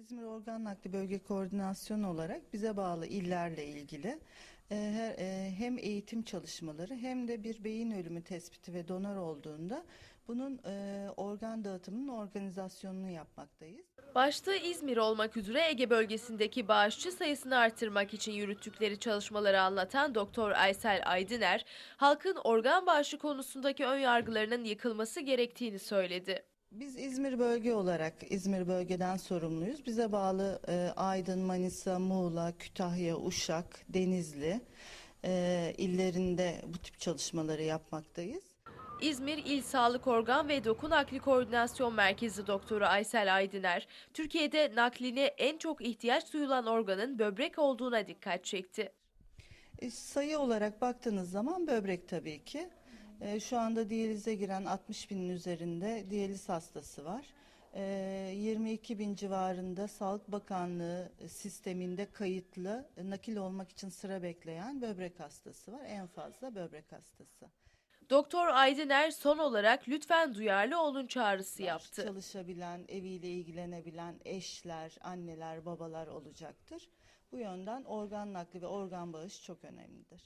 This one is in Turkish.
İzmir Organ Nakli Bölge Koordinasyonu olarak bize bağlı illerle ilgili e, e, hem eğitim çalışmaları hem de bir beyin ölümü tespiti ve donör olduğunda bunun e, organ dağıtımının organizasyonunu yapmaktayız. Başta İzmir olmak üzere Ege bölgesindeki bağışçı sayısını artırmak için yürüttükleri çalışmaları anlatan Doktor Aysel Aydıner, halkın organ bağışı konusundaki ön yargılarının yıkılması gerektiğini söyledi. Biz İzmir bölge olarak İzmir bölgeden sorumluyuz. Bize bağlı e, Aydın, Manisa, Muğla, Kütahya, Uşak, Denizli e, illerinde bu tip çalışmaları yapmaktayız. İzmir İl Sağlık Organ ve Doku Nakli Koordinasyon Merkezi Doktoru Aysel Aydıner, Türkiye'de nakline en çok ihtiyaç duyulan organın böbrek olduğuna dikkat çekti. E, sayı olarak baktığınız zaman böbrek tabii ki. E, şu anda diyalize giren 60 binin üzerinde diyaliz hastası var. E, 22 bin civarında Sağlık Bakanlığı sisteminde kayıtlı e, nakil olmak için sıra bekleyen böbrek hastası var. En fazla böbrek hastası. Doktor Aydıner son olarak lütfen duyarlı olun çağrısı yaptı. Çalışabilen, eviyle ilgilenebilen eşler, anneler, babalar olacaktır. Bu yönden organ nakli ve organ bağışı çok önemlidir.